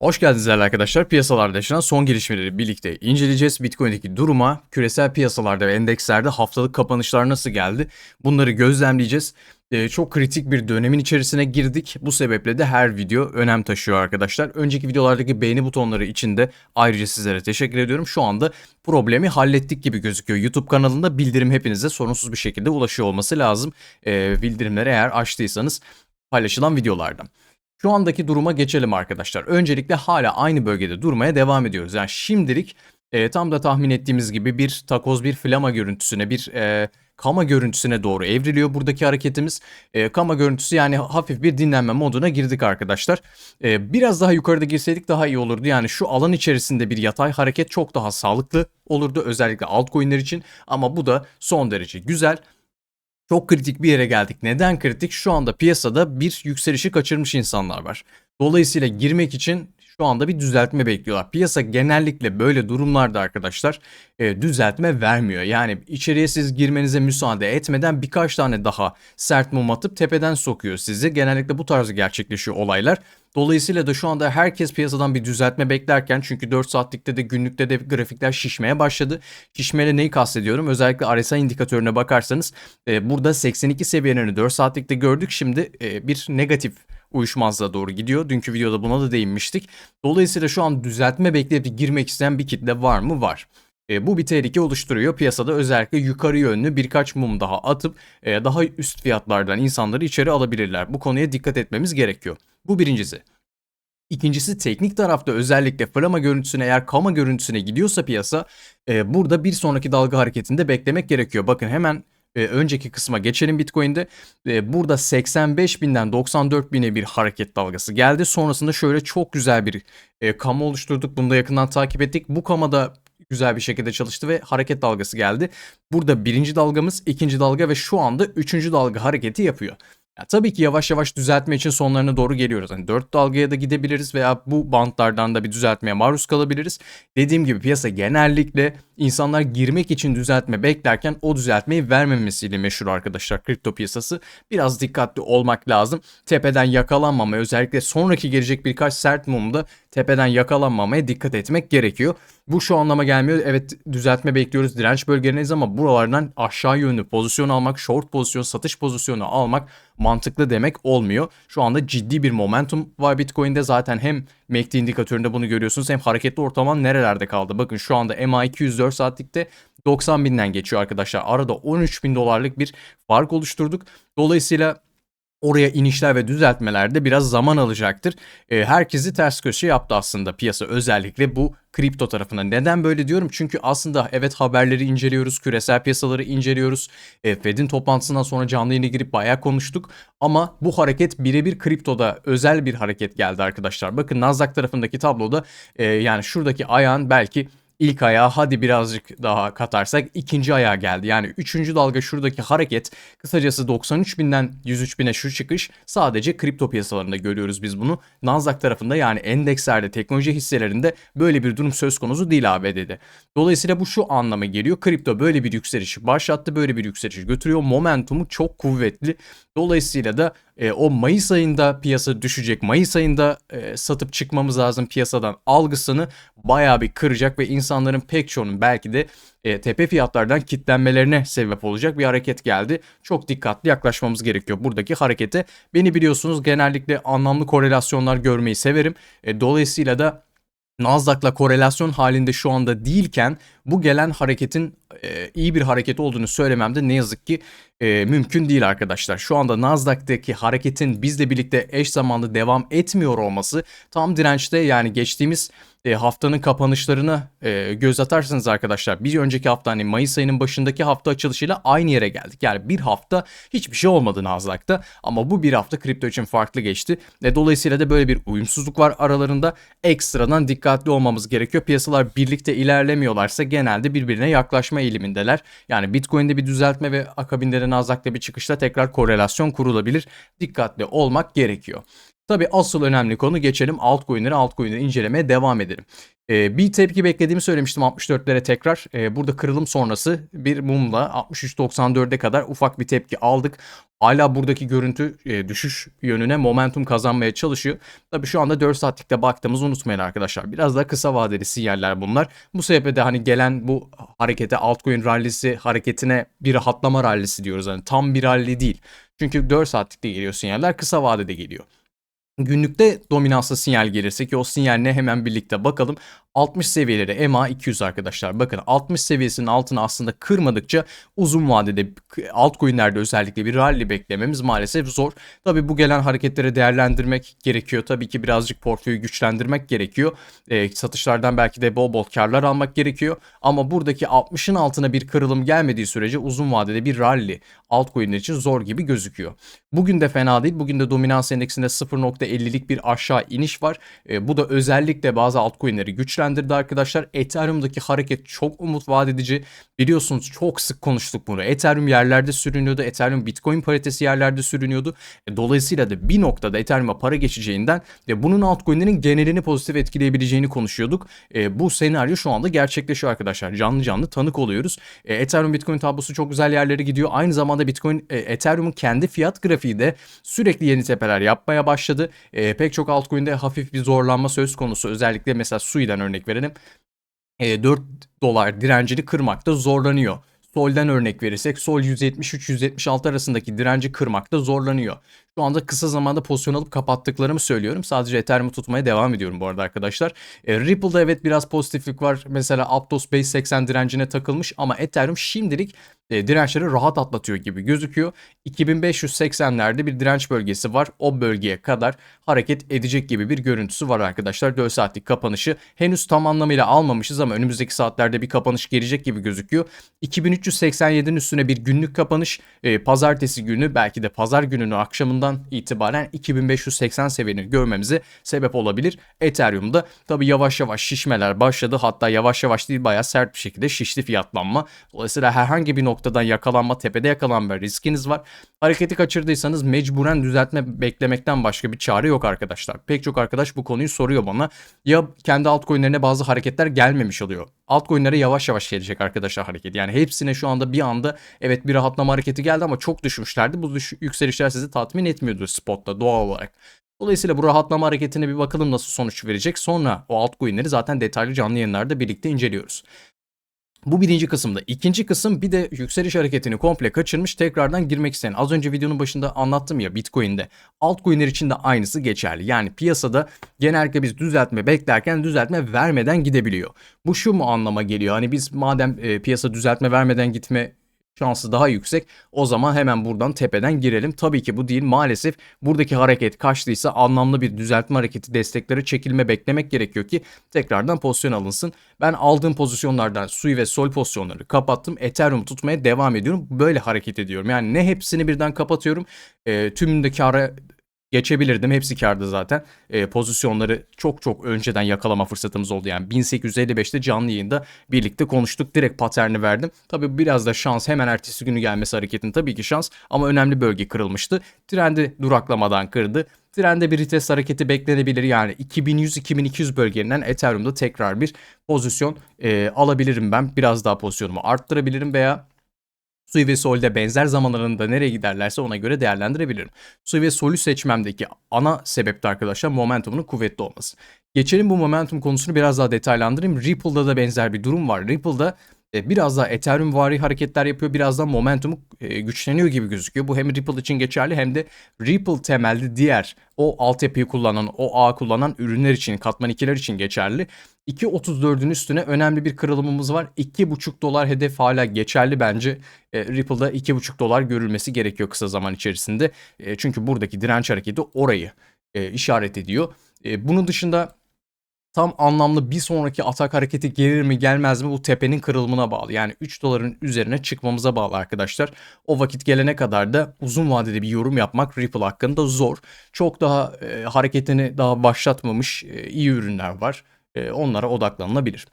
Hoş geldiniz değerli arkadaşlar. Piyasalarda yaşanan son gelişmeleri birlikte inceleyeceğiz. Bitcoin'deki duruma, küresel piyasalarda ve endekslerde haftalık kapanışlar nasıl geldi? Bunları gözlemleyeceğiz. Ee, çok kritik bir dönemin içerisine girdik. Bu sebeple de her video önem taşıyor arkadaşlar. Önceki videolardaki beğeni butonları için de ayrıca sizlere teşekkür ediyorum. Şu anda problemi hallettik gibi gözüküyor. YouTube kanalında bildirim hepinize sorunsuz bir şekilde ulaşıyor olması lazım. Ee, bildirimleri eğer açtıysanız paylaşılan videolardan. Şu andaki duruma geçelim arkadaşlar. Öncelikle hala aynı bölgede durmaya devam ediyoruz. Yani şimdilik e, tam da tahmin ettiğimiz gibi bir takoz bir flama görüntüsüne bir e, kama görüntüsüne doğru evriliyor buradaki hareketimiz. E, kama görüntüsü yani hafif bir dinlenme moduna girdik arkadaşlar. E, biraz daha yukarıda girseydik daha iyi olurdu. Yani şu alan içerisinde bir yatay hareket çok daha sağlıklı olurdu özellikle altcoin'ler için. Ama bu da son derece güzel. Çok kritik bir yere geldik. Neden kritik? Şu anda piyasada bir yükselişi kaçırmış insanlar var. Dolayısıyla girmek için şu anda bir düzeltme bekliyorlar. Piyasa genellikle böyle durumlarda arkadaşlar e, düzeltme vermiyor. Yani içeriye siz girmenize müsaade etmeden birkaç tane daha sert mum atıp tepeden sokuyor sizi. Genellikle bu tarzı gerçekleşiyor olaylar. Dolayısıyla da şu anda herkes piyasadan bir düzeltme beklerken çünkü 4 saatlikte de günlükte de grafikler şişmeye başladı. Şişmeyle neyi kastediyorum? Özellikle RSI indikatörüne bakarsanız e, burada 82 seviyelerini 4 saatlikte gördük. Şimdi e, bir negatif uyuşmazlığa doğru gidiyor. Dünkü videoda buna da değinmiştik. Dolayısıyla şu an düzeltme bekleyip girmek isteyen bir kitle var mı? Var. E, bu bir tehlike oluşturuyor. Piyasada özellikle yukarı yönlü birkaç mum daha atıp e, daha üst fiyatlardan insanları içeri alabilirler. Bu konuya dikkat etmemiz gerekiyor. Bu birincisi. İkincisi teknik tarafta özellikle flama görüntüsüne eğer kama görüntüsüne gidiyorsa piyasa e, burada bir sonraki dalga hareketinde beklemek gerekiyor. Bakın hemen e, önceki kısma geçelim Bitcoin'de. E, burada 85 binden 94 bine bir hareket dalgası geldi. Sonrasında şöyle çok güzel bir e, kama oluşturduk. Bunu da yakından takip ettik. Bu kamada güzel bir şekilde çalıştı ve hareket dalgası geldi. Burada birinci dalgamız, ikinci dalga ve şu anda üçüncü dalga hareketi yapıyor. Ya tabii ki yavaş yavaş düzeltme için sonlarına doğru geliyoruz. Hani 4 dalgaya da gidebiliriz veya bu bantlardan da bir düzeltmeye maruz kalabiliriz. Dediğim gibi piyasa genellikle insanlar girmek için düzeltme beklerken o düzeltmeyi vermemesiyle meşhur arkadaşlar kripto piyasası. Biraz dikkatli olmak lazım. Tepeden yakalanmamaya özellikle sonraki gelecek birkaç sert mumda tepeden yakalanmamaya dikkat etmek gerekiyor. Bu şu anlama gelmiyor. Evet düzeltme bekliyoruz direnç bölgelerindeyiz ama buralardan aşağı yönlü pozisyon almak, short pozisyon, satış pozisyonu almak mantıklı demek olmuyor. Şu anda ciddi bir momentum var Bitcoin'de zaten hem MACD indikatöründe bunu görüyorsunuz hem hareketli ortamın nerelerde kaldı. Bakın şu anda MA204 saatlikte 90 binden geçiyor arkadaşlar. Arada 13 bin dolarlık bir fark oluşturduk. Dolayısıyla oraya inişler ve düzeltmeler de biraz zaman alacaktır. E, herkesi ters köşe yaptı aslında piyasa özellikle bu kripto tarafına. Neden böyle diyorum? Çünkü aslında evet haberleri inceliyoruz, küresel piyasaları inceliyoruz. E, Fed'in toplantısından sonra canlı yayına girip bayağı konuştuk. Ama bu hareket birebir kriptoda özel bir hareket geldi arkadaşlar. Bakın Nasdaq tarafındaki tabloda e, yani şuradaki ayağın belki ilk ayağı hadi birazcık daha katarsak ikinci ayağa geldi. Yani üçüncü dalga şuradaki hareket kısacası 93 binden 103 bine şu çıkış sadece kripto piyasalarında görüyoruz biz bunu. Nasdaq tarafında yani endekslerde teknoloji hisselerinde böyle bir durum söz konusu değil ABD'de. Dolayısıyla bu şu anlama geliyor. Kripto böyle bir yükselişi başlattı böyle bir yükselişi götürüyor. Momentumu çok kuvvetli. Dolayısıyla da e, o Mayıs ayında piyasa düşecek. Mayıs ayında e, satıp çıkmamız lazım piyasadan algısını bayağı bir kıracak ve insanların pek çoğunun belki de e, tepe fiyatlardan kitlenmelerine sebep olacak bir hareket geldi. Çok dikkatli yaklaşmamız gerekiyor buradaki harekete. Beni biliyorsunuz genellikle anlamlı korelasyonlar görmeyi severim. E, dolayısıyla da Nasdaq'la korelasyon halinde şu anda değilken bu gelen hareketin e, iyi bir hareket olduğunu söylemem de ne yazık ki e, mümkün değil arkadaşlar. Şu anda Nasdaq'taki hareketin bizle birlikte eş zamanlı devam etmiyor olması tam dirençte yani geçtiğimiz e, haftanın kapanışlarını e, göz atarsanız arkadaşlar bir önceki hafta hani Mayıs ayının başındaki hafta açılışıyla aynı yere geldik. Yani bir hafta hiçbir şey olmadı Nasdaq'ta ama bu bir hafta kripto için farklı geçti. E, dolayısıyla da böyle bir uyumsuzluk var aralarında. Ekstradan dikkatli olmamız gerekiyor. Piyasalar birlikte ilerlemiyorlarsa genelde birbirine yaklaşma eğilimindeler. Yani Bitcoin'de bir düzeltme ve akabinde de Nasdaq'ta bir çıkışla tekrar korelasyon kurulabilir. Dikkatli olmak gerekiyor. Tabii asıl önemli konu geçelim altcoin'leri altcoin'leri incelemeye devam edelim. Ee, bir tepki beklediğimi söylemiştim 64'lere tekrar. Ee, burada kırılım sonrası bir mumla 63.94'e kadar ufak bir tepki aldık. Hala buradaki görüntü e, düşüş yönüne momentum kazanmaya çalışıyor. Tabii şu anda 4 saatlikte baktığımızı unutmayın arkadaşlar. Biraz daha kısa vadeli sinyaller bunlar. Bu sebeple de hani gelen bu harekete altcoin rallisi hareketine bir rahatlama rallisi diyoruz. Hani tam bir ralli değil. Çünkü 4 saatlikte geliyor sinyaller kısa vadede geliyor. Günlükte dominanslı sinyal gelirse ki o sinyal ne hemen birlikte bakalım. 60 seviyeleri EMA 200 arkadaşlar. Bakın 60 seviyesinin altını aslında kırmadıkça uzun vadede altcoin'lerde özellikle bir rally beklememiz maalesef zor. Tabi bu gelen hareketleri değerlendirmek gerekiyor. Tabii ki birazcık portföyü güçlendirmek gerekiyor. E, satışlardan belki de bol bol karlar almak gerekiyor. Ama buradaki 60'ın altına bir kırılım gelmediği sürece uzun vadede bir rally altcoin'ler için zor gibi gözüküyor. Bugün de fena değil. Bugün de dominans endeksinde 0.50'lik bir aşağı iniş var. E, bu da özellikle bazı altcoin'leri güçlendirdi arkadaşlar. Ethereum'daki hareket çok umut vaat edici. Biliyorsunuz çok sık konuştuk bunu. Ethereum yerlerde sürünüyordu. Ethereum Bitcoin paritesi yerlerde sürünüyordu. E, dolayısıyla da bir noktada Ethereum'a para geçeceğinden ve bunun altcoin'lerin genelini pozitif etkileyebileceğini konuşuyorduk. E, bu senaryo şu anda gerçekleşiyor arkadaşlar. Canlı canlı tanık oluyoruz. E, Ethereum Bitcoin tablosu çok güzel yerlere gidiyor. Aynı zamanda Bitcoin e, Ethereum'un kendi fiyat grafiği de sürekli yeni tepeler yapmaya başladı. E, pek çok altcoin'de hafif bir zorlanma söz konusu. Özellikle mesela Sui'den örnek verelim. E, 4 dolar direncini kırmakta zorlanıyor. Sol'den örnek verirsek Sol 173-176 arasındaki direnci kırmakta zorlanıyor. Şu anda kısa zamanda pozisyon alıp kapattıklarımı söylüyorum. Sadece Ethereum'u tutmaya devam ediyorum bu arada arkadaşlar. E, Ripple'da evet biraz pozitiflik var. Mesela Aptos Base 80 direncine takılmış ama Ethereum şimdilik e, dirençleri rahat atlatıyor gibi gözüküyor. 2580'lerde bir direnç bölgesi var. O bölgeye kadar hareket edecek gibi bir görüntüsü var arkadaşlar. 4 saatlik kapanışı henüz tam anlamıyla almamışız ama önümüzdeki saatlerde bir kapanış gelecek gibi gözüküyor. 2387'nin üstüne bir günlük kapanış e, pazartesi günü belki de pazar gününün akşamından itibaren 2580 seviyeni görmemize sebep olabilir. Ethereum'da tabi yavaş yavaş şişmeler başladı. Hatta yavaş yavaş değil bayağı sert bir şekilde şişti fiyatlanma. Dolayısıyla herhangi bir noktadan yakalanma, tepede yakalanma riskiniz var. Hareketi kaçırdıysanız mecburen düzeltme beklemekten başka bir çare yok arkadaşlar. Pek çok arkadaş bu konuyu soruyor bana. Ya kendi altcoin'lerine bazı hareketler gelmemiş oluyor. Altcoin'lere yavaş yavaş gelecek arkadaşlar hareket. Yani hepsine şu anda bir anda evet bir rahatlama hareketi geldi ama çok düşmüşlerdi. Bu düş yükselişler sizi tatmin etmiyordu spotta doğal olarak. Dolayısıyla bu rahatlama hareketine bir bakalım nasıl sonuç verecek. Sonra o altcoin'leri zaten detaylı canlı yayınlarda birlikte inceliyoruz. Bu birinci kısımda. İkinci kısım bir de yükseliş hareketini komple kaçırmış tekrardan girmek isteyen. Az önce videonun başında anlattım ya Bitcoin'de. Altcoin'ler için de aynısı geçerli. Yani piyasada genellikle biz düzeltme beklerken düzeltme vermeden gidebiliyor. Bu şu mu anlama geliyor? Hani biz madem e, piyasa düzeltme vermeden gitme şansı daha yüksek. O zaman hemen buradan tepeden girelim. Tabii ki bu değil. Maalesef buradaki hareket kaçtıysa anlamlı bir düzeltme hareketi destekleri çekilme beklemek gerekiyor ki tekrardan pozisyon alınsın. Ben aldığım pozisyonlardan Sui ve Sol pozisyonları kapattım. Ethereum tutmaya devam ediyorum. Böyle hareket ediyorum. Yani ne hepsini birden kapatıyorum. E, tümünde kara geçebilirdim. Hepsi kardı zaten. E, pozisyonları çok çok önceden yakalama fırsatımız oldu. Yani 1855'te canlı yayında birlikte konuştuk. Direkt paterni verdim. Tabii biraz da şans hemen ertesi günü gelmesi hareketin tabii ki şans. Ama önemli bölge kırılmıştı. Trendi duraklamadan kırdı. Trende bir retest hareketi beklenebilir. Yani 2100-2200 bölgelerinden Ethereum'da tekrar bir pozisyon e, alabilirim ben. Biraz daha pozisyonumu arttırabilirim veya Sui ve Sol'de benzer zamanlarında nereye giderlerse ona göre değerlendirebilirim. Sui ve Sol'ü seçmemdeki ana sebep de arkadaşlar momentumunun kuvvetli olması. Geçelim bu momentum konusunu biraz daha detaylandırayım. Ripple'da da benzer bir durum var. Ripple'da biraz daha Ethereum vari hareketler yapıyor. Biraz daha momentum e, güçleniyor gibi gözüküyor. Bu hem Ripple için geçerli hem de Ripple temelli diğer o altyapıyı kullanan, o ağ kullanan ürünler için, katman ikiler için geçerli. 2.34'ün üstüne önemli bir kırılımımız var. 2.5 dolar hedef hala geçerli bence. E, Ripple'da 2.5 dolar görülmesi gerekiyor kısa zaman içerisinde. E, çünkü buradaki direnç hareketi orayı e, işaret ediyor. E, bunun dışında tam anlamlı bir sonraki atak hareketi gelir mi gelmez mi bu tepenin kırılımına bağlı. Yani 3 doların üzerine çıkmamıza bağlı arkadaşlar. O vakit gelene kadar da uzun vadede bir yorum yapmak Ripple hakkında zor. Çok daha e, hareketini daha başlatmamış e, iyi ürünler var. E, onlara odaklanılabilir.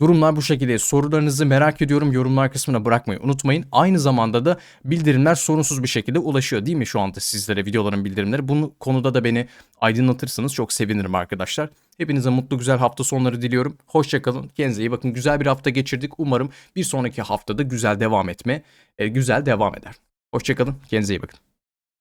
Durumlar bu şekilde. Sorularınızı merak ediyorum. Yorumlar kısmına bırakmayı unutmayın. Aynı zamanda da bildirimler sorunsuz bir şekilde ulaşıyor değil mi şu anda sizlere videoların bildirimleri? Bu konuda da beni aydınlatırsanız çok sevinirim arkadaşlar. Hepinize mutlu güzel hafta sonları diliyorum. Hoşçakalın. Kendinize iyi bakın. Güzel bir hafta geçirdik. Umarım bir sonraki haftada güzel devam etme, e, güzel devam eder. Hoşçakalın. Kendinize iyi bakın.